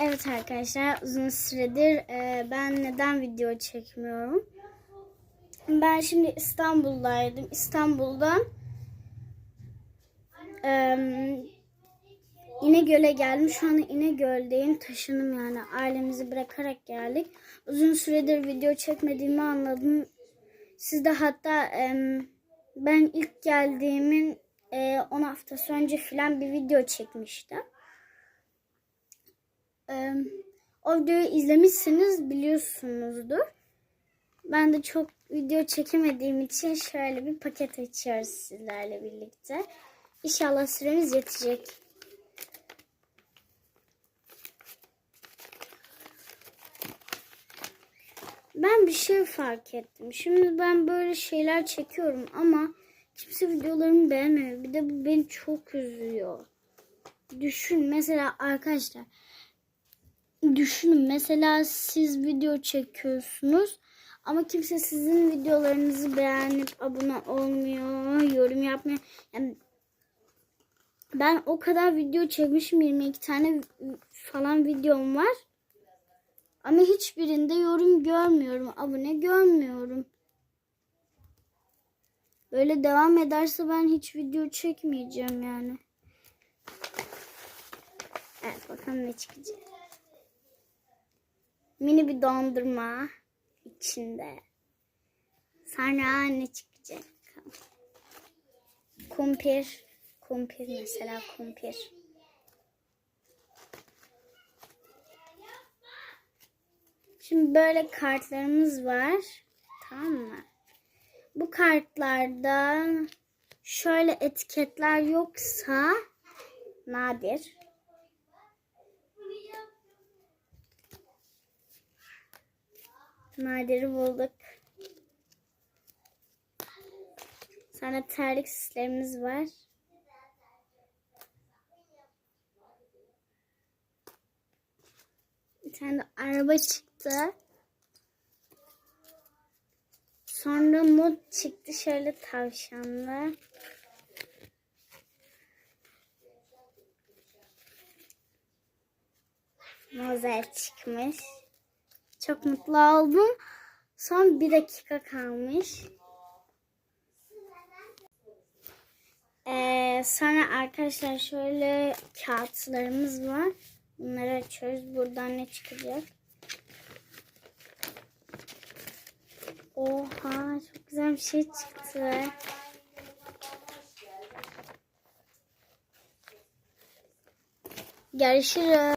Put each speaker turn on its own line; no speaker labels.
Evet arkadaşlar uzun süredir e, ben neden video çekmiyorum? Ben şimdi İstanbul'daydım. İstanbul'dan e, İnegöl'e geldim. Şu anda İnegöl'deyim. Taşındım yani. Ailemizi bırakarak geldik. Uzun süredir video çekmediğimi anladım. Siz de hatta e, ben ilk geldiğimin e, 10 haftası önce falan bir video çekmiştim. O videoyu izlemişsiniz biliyorsunuzdur. Ben de çok video çekemediğim için şöyle bir paket açıyoruz sizlerle birlikte. İnşallah süremiz yetecek. Ben bir şey fark ettim. Şimdi ben böyle şeyler çekiyorum ama kimse videolarımı beğenmiyor. Bir de bu beni çok üzüyor. Düşün mesela arkadaşlar düşünün mesela siz video çekiyorsunuz ama kimse sizin videolarınızı beğenip abone olmuyor, yorum yapmıyor. Yani ben o kadar video çekmişim 22 tane falan videom var. Ama hiçbirinde yorum görmüyorum, abone görmüyorum. Böyle devam ederse ben hiç video çekmeyeceğim yani. Evet bakalım ne çıkacak. Mini bir dondurma içinde. Sonra ne çıkacak? Kumpir. Kumpir mesela kumpir. Şimdi böyle kartlarımız var. Tamam mı? Bu kartlarda şöyle etiketler yoksa nadir. Nadiri bulduk. Sonra terlik süslerimiz var. Bir tane de araba çıktı. Sonra mod çıktı şöyle tavşanlı. Mozel çıkmış. Çok mutlu oldum. Son bir dakika kalmış. Ee, sonra arkadaşlar şöyle kağıtlarımız var. Bunları açıyoruz. Buradan ne çıkacak? Oha çok güzel bir şey çıktı. Görüşürüz.